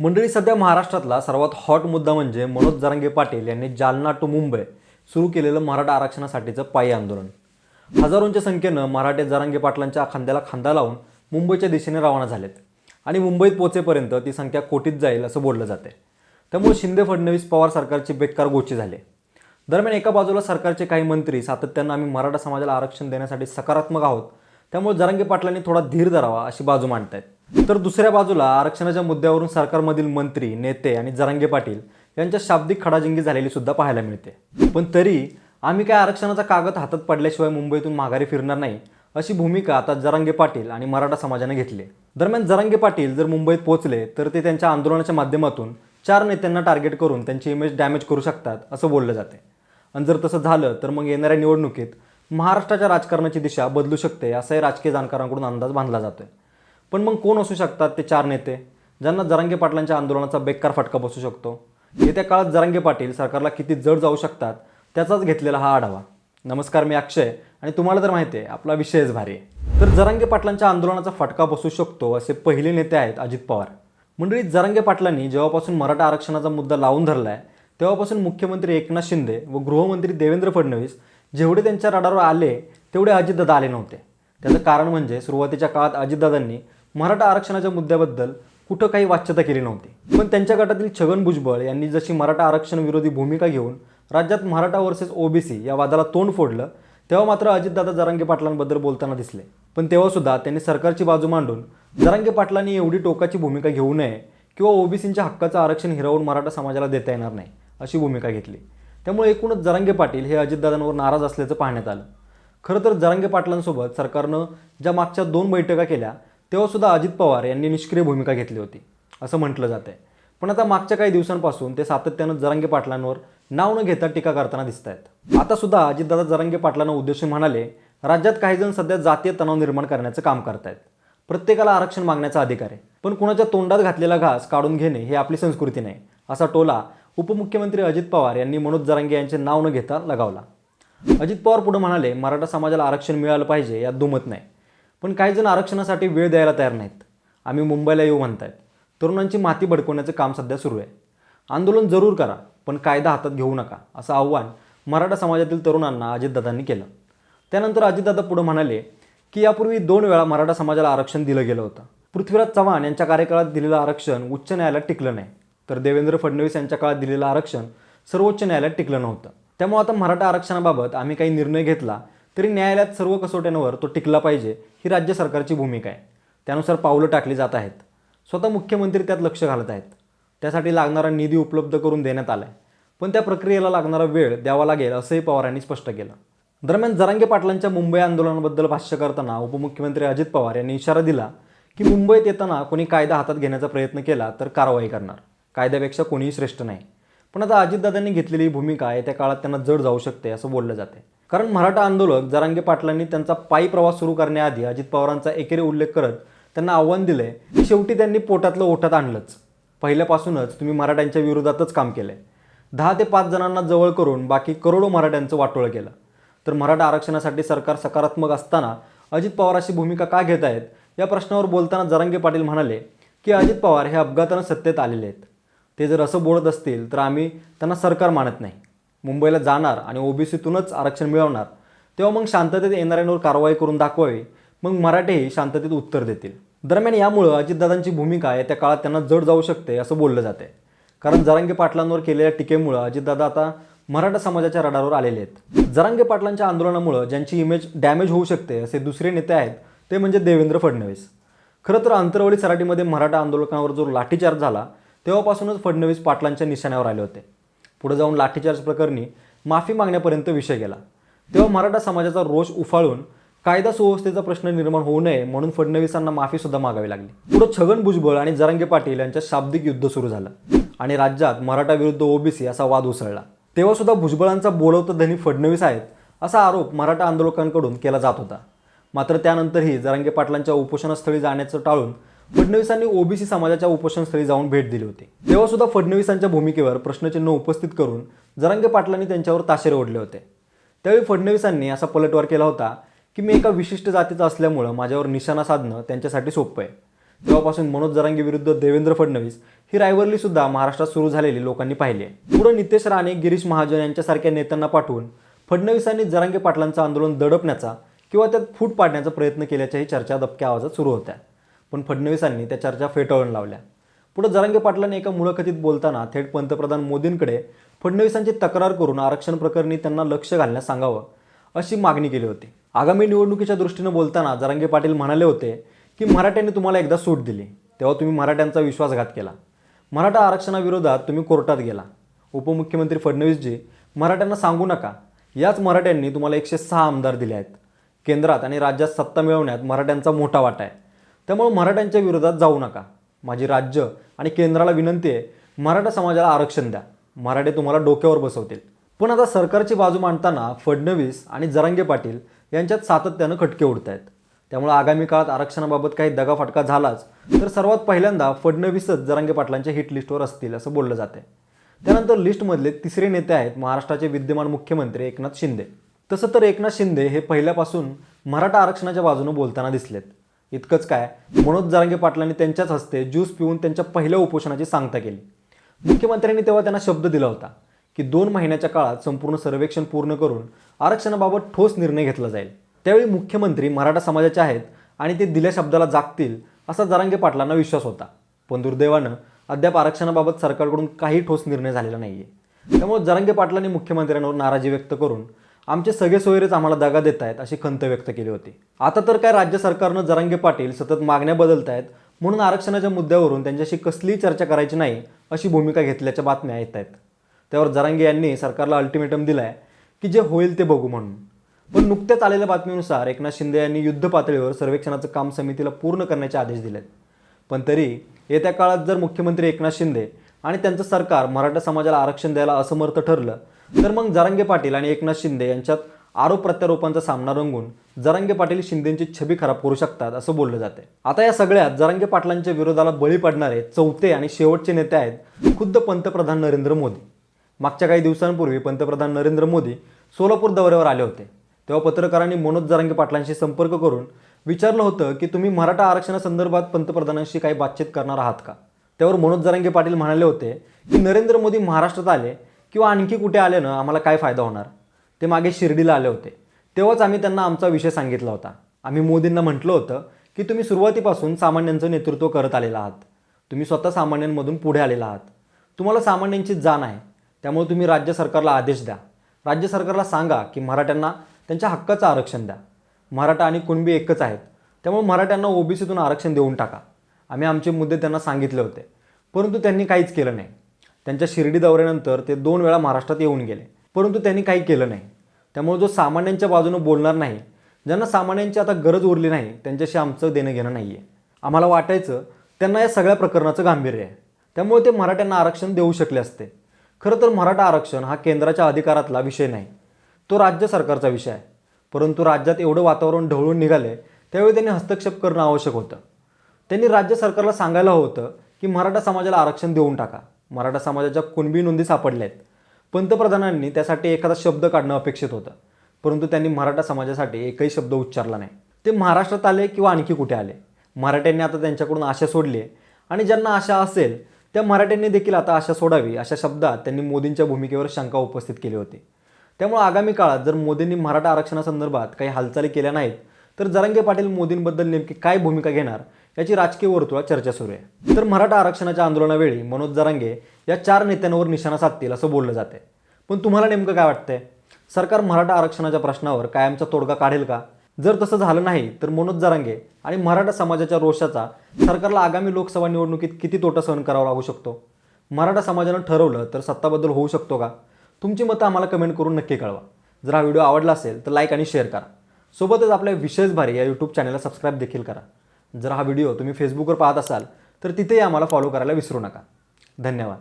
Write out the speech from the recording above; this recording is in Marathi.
मंडळी सध्या महाराष्ट्रातला सर्वात हॉट मुद्दा म्हणजे मनोज जरांगे पाटील यांनी जालना टू मुंबई सुरू केलेलं मराठा आरक्षणासाठीचं पायी आंदोलन. हजारोंच्या संख्येनं मराठे जरांगे पाटलांच्या खांद्याला खांदा लावून मुंबईच्या दिशेने रवाना झालेत आणि मुंबईत पोचेपर्यंत ती संख्या कोटीत जाईल असं बोललं जाते त्यामुळे शिंदे फडणवीस पवार सरकारची बेकार गोची झाले दरम्यान एका बाजूला सरकारचे काही मंत्री सातत्यानं आम्ही मराठा समाजाला आरक्षण देण्यासाठी सकारात्मक आहोत त्यामुळे जरांगे पाटलांनी थोडा धीर धरावा अशी बाजू मांडत आहेत तर दुसऱ्या बाजूला आरक्षणाच्या मुद्द्यावरून सरकारमधील मंत्री नेते आणि जरांगे पाटील यांच्या शाब्दिक खडाजिंगी झालेली सुद्धा पाहायला मिळते. पण तरी आम्ही काय आरक्षणाचा कागद हातात पडल्याशिवाय मुंबईतून माघारी फिरणार नाही अशी भूमिका आता जरांगे पाटील आणि मराठा समाजाने घेतली. दरम्यान जरांगे पाटील जर मुंबईत पोहोचले तर ते त्यांच्या आंदोलनाच्या माध्यमातून चार नेत्यांना टार्गेट करून त्यांची इमेज डॅमेज करू शकतात असं बोललं जाते. आणि जर तसं झालं तर मग येणाऱ्या निवडणुकीत महाराष्ट्राच्या राजकारणाची दिशा बदलू शकते असाही राजकीय जाणकारांकडून अंदाज बांधला जातोय. पण मग कोण असू शकतात ते चार नेते? ज्यांना जरांगे पाटलांच्या आंदोलनाचा बेकार फटका बसू शकतो. येत्या काळात जरांगे पाटील सरकारला किती जड जाऊ शकतात त्याचाच घेतलेला हा आढावा. नमस्कार मी अक्षय आणि तुम्हाला तर माहिती आहे आपला विषयच भारी आहे. तर जरांगे पाटलांच्या आंदोलनाचा फटका बसू शकतो असे पहिले नेते आहेत अजित पवार. मंडळी जरांगे पाटलांनी जेव्हापासून मराठा आरक्षणाचा मुद्दा लावून धरला आहे तेव्हापासून मुख्यमंत्री एकनाथ शिंदे व गृहमंत्री देवेंद्र फडणवीस जेवढे त्यांच्या रडारवर आले तेवढे अजितदादा आले नव्हते. त्याचं कारण म्हणजे सुरुवातीच्या काळात अजितदादांनी मराठा आरक्षणाच्या मुद्द्याबद्दल कुठं काही वाच्यता केली नव्हती. पण त्यांच्या गटातील छगन भुजबळ यांनी जशी मराठा आरक्षण विरोधी भूमिका घेऊन राज्यात मराठा वर्सेस ओबीसी या वादाला तोंड फोडलं तेव्हा मात्र अजितदादा जरांगे पाटलांबद्दल बोलताना दिसले. पण तेव्हासुद्धा त्यांनी सरकारची बाजू मांडून जरांगे पाटलांनी एवढी टोकाची भूमिका घेऊ नये किंवा ओबीसींच्या हक्काचं आरक्षण हिरावून मराठा समाजाला देता येणार नाही अशी भूमिका घेतली. त्यामुळे एकूणच जरांगे पाटील हे अजितदादांवर नाराज असल्याचं पाहण्यात आलं. खरं तर जरांगे पाटलांसोबत सरकारनं ज्या मागच्या दोन बैठका केल्या तेव्हा सुद्धा अजित पवार यांनी निष्क्रिय भूमिका घेतली होती असं म्हटलं आहे पण आता मागच्या काही दिवसांपासून ते सातत्यानं जरांगे पाटलांवर नाव न घेता टीका करताना दिसत आहेत आता सुद्धा अजितदादा जरांगे पाटलांना उद्देशून म्हणाले राज्यात काही जण सध्या जातीय तणाव निर्माण करण्याचं काम करतायत. प्रत्येकाला आरक्षण मागण्याचा अधिकार आहे. पण कुणाच्या तोंडात घातलेला घास काढून घेणे हे आपली संस्कृती नाही असा टोला उपमुख्यमंत्री अजित पवार यांनी मनोज जरांगे यांचे नाव न घेता लगावला. अजित पवार पुढे म्हणाले मराठा समाजाला आरक्षण मिळालं पाहिजे यात दुमत नाही. पण काही जण आरक्षणासाठी वेळ द्यायला तयार नाहीत. आम्ही मुंबईला येऊ म्हणतायत. तरुणांची माती भडकवण्याचं काम सध्या सुरू आहे. आंदोलन जरूर करा पण कायदा हातात घेऊ नका असं आव्हान मराठा समाजातील तरुणांना अजितदादांनी केलं. त्यानंतर अजितदादा पुढे म्हणाले की यापूर्वी दोन वेळा मराठा समाजाला आरक्षण दिलं गेलं होतं. पृथ्वीराज चव्हाण यांच्या कार्यकाळात दिलेलं आरक्षण उच्च न्यायालयात टिकलं नाही. तर देवेंद्र फडणवीस यांच्या काळात दिलेलं आरक्षण सर्वोच्च न्यायालयात टिकलं नव्हतं. त्यामुळे आता मराठा आरक्षणाबाबत आम्ही काही निर्णय घेतला तरी न्यायालयात सर्व कसोट्यांवर तो टिकला पाहिजे ही राज्य सरकारची भूमिका आहे. त्यानुसार पावलं टाकली जात आहेत. स्वतः मुख्यमंत्री त्यात लक्ष घालत आहेत. त्यासाठी लागणारा निधी उपलब्ध करून देण्यात आला आहे पण त्या प्रक्रियेला लागणारा वेळ द्यावा लागेल असंही पवारांनी स्पष्ट केलं. दरम्यान जरांगे पाटलांच्या मुंबई आंदोलनाबद्दल भाष्य करताना उपमुख्यमंत्री अजित पवार यांनी इशारा दिला की मुंबईत येताना कोणी कायदा हातात घेण्याचा प्रयत्न केला तर कारवाई करणार. कायद्यापेक्षा कोणीही श्रेष्ठ नाही. पण आता अजितदादांनी घेतलेली ही भूमिका येत्या काळात त्यांना जड जाऊ शकते असं बोललं जाते कारण मराठा आंदोलक जरांगे पाटलांनी त्यांचा पायी प्रवास सुरू करण्याआधी अजित पवारांचा एकेरी उल्लेख करत त्यांना आव्हान दिले की शेवटी त्यांनी पोटातलं ओठात आणलंच. पहिल्यापासूनच तुम्ही मराठ्यांच्या विरोधातच काम केलंय. दहा ते पाच जणांना जवळ करून बाकी करोडो मराठ्यांचं वाटोळं केलं. तर मराठा आरक्षणासाठी सरकार सकारात्मक असताना अजित पवार अशी भूमिका का घेत आहेत? या प्रश्नावर बोलताना जरांगे पाटील म्हणाले की अजित पवार हे अपघातानं सत्तेत आलेले आहेत. ते जर असं बोलत असतील तर आम्ही त्यांना सरकार मानत नाही. मुंबईला जाणार आणि ओबीसीतूनच आरक्षण मिळवणार तेव्हा मग शांततेत येणाऱ्यांवर कारवाई करून दाखवावी मग मराठेही शांततेत उत्तर देतील. दरम्यान यामुळं अजितदादांची भूमिका येत्या काळात त्यांना जड जाऊ शकते असं बोललं जाते कारण जरांगे पाटलांवर केलेल्या टीकेमुळं अजितदादा आता मराठा समाजाच्या रडारवर आलेले आहेत. जरांगे पाटलांच्या आंदोलनामुळं ज्यांची इमेज डॅमेज होऊ शकते असे दुसरे नेते आहेत ते म्हणजे देवेंद्र फडणवीस. खरं तर अंतरवली सराटीमध्ये मराठा आंदोलकांवर जो लाठीचार्ज झाला तेव्हापासूनच फडणवीस पाटलांच्या निशाण्यावर आले होते. पुढे जाऊन लाठीचार्ज प्रकरणी माफी मागण्यापर्यंत विषय गेला. तेव्हा मराठा समाजाचा रोष उफाळून कायदा सुव्यवस्थेचा प्रश्न निर्माण होऊ नये म्हणून फडणवीसांना माफी सुद्धा मागावी लागली. पुढे छगन भुजबळ आणि जरांगे पाटील यांच्या शाब्दिक युद्ध सुरू झालं आणि राज्यात मराठा विरुद्ध ओबीसी असा वाद उसळला. तेव्हा सुद्धा भुजबळांचा बोलवतं धनी फडणवीस आहेत असा आरोप मराठा आंदोलकांकडून केला जात होता. मात्र त्यानंतरही जरांगे पाटलांच्या उपोषणस्थळी जाण्याचं टाळून फडणवीसांनी ओबीसी समाजाच्या उपोषणस्थळी जाऊन भेट दिली होती. तेव्हा सुद्धा फडणवीसांच्या भूमिकेवर प्रश्नचिन्ह उपस्थित करून जरांगे पाटलांनी त्यांच्यावर ताशेरे ओढले होते. त्यावेळी फडणवीसांनी असा पलटवार केला होता की मी एका विशिष्ट जातीचा असल्यामुळं माझ्यावर निशाणा साधणं त्यांच्यासाठी सोपं आहे. तेव्हापासून मनोज जरांगे विरुद्ध देवेंद्र फडणवीस ही रायवरली सुद्धा महाराष्ट्रात सुरू झालेली लोकांनी पाहिली आहे. पुढे नितेश राणे गिरीश महाजन यांच्यासारख्या नेत्यांना पाठवून फडणवीसांनी जरांगे पाटलांचं आंदोलन दडपण्याचा किंवा त्यात फूट पाडण्याचा प्रयत्न केल्याच्याही चर्चा दबक्या आवाजात सुरू होत्या. पण फडणवीसांनी त्या चर्चा फेटाळून लावल्या. पुढे जरांगे पाटलांनी एका मुलाखतीत बोलताना थेट पंतप्रधान मोदींकडे फडणवीसांची तक्रार करून आरक्षण प्रकरणी त्यांना लक्ष घालण्यास सांगावं अशी मागणी केली होती. आगामी निवडणुकीच्या दृष्टीनं बोलताना जरांगे पाटील म्हणाले होते की मराठ्यांनी तुम्हाला एकदा सूट दिली तेव्हा तुम्ही मराठ्यांचा विश्वासघात केला. मराठा आरक्षणाविरोधात तुम्ही कोर्टात गेला. उपमुख्यमंत्री फडणवीसजी मराठ्यांना सांगू नका याच मराठ्यांनी तुम्हाला एकशे सहा आमदार दिले आहेत. केंद्रात आणि राज्यात सत्ता मिळवण्यात मराठ्यांचा मोठा वाटा आहे. त्यामुळे मराठ्यांच्या विरोधात जाऊ नका. माझी राज्य आणि केंद्राला विनंती आहे मराठा समाजाला आरक्षण द्या. मराठे तुम्हाला डोक्यावर बसवतील. पण आता सरकारची बाजू मांडताना फडणवीस आणि जरांगे पाटील यांच्यात सातत्यानं खटके उडत आहेत त्यामुळे आगामी काळात आरक्षणाबाबत काही दगाफटका झालाच तर सर्वात पहिल्यांदा फडणवीसच जरांगे पाटलांच्या हिट लिस्टवर असतील असं बोललं जाते त्यानंतर लिस्टमधले तिसरे नेते आहेत महाराष्ट्राचे विद्यमान मुख्यमंत्री एकनाथ शिंदे. तसं तर एकनाथ शिंदे हे पहिल्यापासून मराठा आरक्षणाच्या बाजूने बोलताना दिसलेत. इतकंच काय? मनोज जरांगे पाटलांनी त्यांच्याच हस्ते ज्यूस पिऊन त्यांच्या पहिल्या उपोषणाची सांगता केली. मुख्यमंत्र्यांनी तेव्हा त्यांना शब्द दिला होता की दोन महिन्याच्या काळात संपूर्ण सर्वेक्षण पूर्ण करून आरक्षणाबाबत ठोस निर्णय घेतला जाईल. त्यावेळी मुख्यमंत्री मराठा समाजाचे आहेत आणि ते दिल्या शब्दाला जागतील असा जरांगे पाटलांना विश्वास होता. पण दुर्दैवानं अद्याप आरक्षणाबाबत सरकारकडून काही ठोस निर्णय झालेला नाही आहे त्यामुळे जरांगे पाटलांनी मुख्यमंत्र्यांवर नाराजी व्यक्त करून आमचे सगळे सोयरेच आम्हाला दगा देत आहेत अशी खंत व्यक्त केली होती. आता तर काय राज्य सरकारनं जरांगे पाटील सतत मागण्या बदलत आहेत म्हणून आरक्षणाच्या मुद्द्यावरून त्यांच्याशी कसलीही चर्चा करायची नाही अशी भूमिका घेतल्याच्या बातम्या येत आहेत त्यावर जरांगे यांनी सरकारला अल्टिमेटम दिलाय की जे होईल ते बघू म्हणून. पण नुकत्याच आलेल्या बातमीनुसार एकनाथ शिंदे यांनी युद्ध पातळीवर सर्वेक्षणाचं काम समितीला पूर्ण करण्याचे आदेश दिलेत. पण तरी येत्या काळात जर मुख्यमंत्री एकनाथ शिंदे आणि त्यांचं सरकार मराठा समाजाला आरक्षण द्यायला असमर्थ ठरलं तर मग जरांगे पाटील आणि एकनाथ शिंदे यांच्यात आरोप प्रत्यारोपांचा सामना रंगून जरांगे पाटील शिंदेची छबी खराब करू शकतात असं बोललं जाते आता या सगळ्यात जरांगे पाटलांच्या विरोधाला बळी पडणारे चौथे आणि शेवटचे नेते आहेत खुद्द पंतप्रधान नरेंद्र मोदी. मागच्या काही दिवसांपूर्वी पंतप्रधान नरेंद्र मोदी सोलापूर दौऱ्यावर आले होते. तेव्हा पत्रकारांनी मनोज जरांगे पाटलांशी संपर्क करून विचारलं होतं की तुम्ही मराठा आरक्षणासंदर्भात पंतप्रधानांशी काही बातचीत करणार आहात का? त्यावर मनोज जरांगे पाटील म्हणाले होते की नरेंद्र मोदी महाराष्ट्रात आले किंवा आणखी कुठे आल्यानं आम्हाला काय फायदा होणार? ते मागे शिर्डीला आले होते. तेव्हाच आम्ही त्यांना आमचा विषय सांगितला होता. आम्ही मोदींना म्हटलं होतं की तुम्ही सुरुवातीपासून सामान्यांचं नेतृत्व करत आलेला आहात. तुम्ही स्वतः सामान्यांमधून पुढे आलेला आहात. तुम्हाला सामान्यांची जाण आहे. त्यामुळे तुम्ही राज्य सरकारला आदेश द्या. राज्य सरकारला सांगा की मराठ्यांना त्यांच्या हक्काचं आरक्षण द्या. मराठा आणि कुणबी एकच आहेत. त्यामुळे मराठ्यांना ओबीसीतून आरक्षण देऊन टाका. आम्ही आमचे मुद्दे त्यांना सांगितले होते. परंतु त्यांनी काहीच केलं नाही. त्यांच्या शिर्डी दौऱ्यानंतर ते दोन वेळा महाराष्ट्रात येऊन गेले. परंतु त्यांनी काही केलं नाही. त्यामुळे जो सामान्यांच्या बाजूनं बोलणार नाही ज्यांना सामान्यांची आता गरज उरली नाही त्यांच्याशी आमचं देणं घेणं नाही आहे आम्हाला वाटायचं त्यांना या सगळ्या प्रकरणाचं गांभीर्य आहे. त्यामुळे ते मराठ्यांना आरक्षण देऊ शकले असते. खरं तर मराठा आरक्षण हा केंद्राच्या अधिकारातला विषय नाही. तो राज्य सरकारचा विषय आहे. परंतु राज्यात एवढं वातावरण ढवळून निघाले त्यावेळी त्यांनी हस्तक्षेप करणं आवश्यक होतं. त्यांनी राज्य सरकारला सांगायला होतं की मराठा समाजाला आरक्षण देऊन टाका. मराठा समाजाच्या कुणबी नोंदी सापडल्या आहेत पंतप्रधानांनी त्यासाठी एखादा शब्द काढणं अपेक्षित होतं. परंतु त्यांनी मराठा समाजासाठी एकही शब्द उच्चारला नाही. ते महाराष्ट्रात आले किंवा आणखी कुठे आले? मराठ्यांनी आता त्यांच्याकडून आशा सोडली आहे आणि ज्यांना आशा असेल त्या मराठ्यांनी देखील आता आशा सोडावी अशा शब्दात त्यांनी मोदींच्या भूमिकेवर शंका उपस्थित केली होती. त्यामुळे आगामी काळात जर मोदींनी मराठा आरक्षणासंदर्भात काही हालचाली केल्या नाहीत तर जरांगे पाटील मोदींबद्दल नेमकी काय भूमिका घेणार? याची राजकीय वर्तुळात चर्चा सुरू आहे. तर मराठा आरक्षणाच्या आंदोलनावेळी मनोज जरांगे या चार नेत्यांवर निशाणा साधतील असं बोललं जाते पण तुम्हाला नेमकं काय वाटतंय? सरकार मराठा आरक्षणाच्या प्रश्नावर कायमचा तोडगा काढेल का? जर तसं झालं नाही तर मनोज जरांगे आणि मराठा समाजाच्या रोषाचा सरकारला आगामी लोकसभा निवडणुकीत किती तोटा सहन करावा लागू शकतो? मराठा समाजानं ठरवलं तर सत्ताबद्दल होऊ शकतो का? तुमची मतं आम्हाला कमेंट करून नक्की कळवा. जर हा व्हिडिओ आवडला असेल तर लाईक आणि शेअर करा. सोबतच आपल्या विशेष भारी या यूट्यूब चॅनलला सबस्क्राईब देखील करा. जर हा व्हिडिओ तुम्ही फेसबुकवर पाहत असाल तर तिथेही आम्हाला फॉलो करायला विसरू नका. धन्यवाद.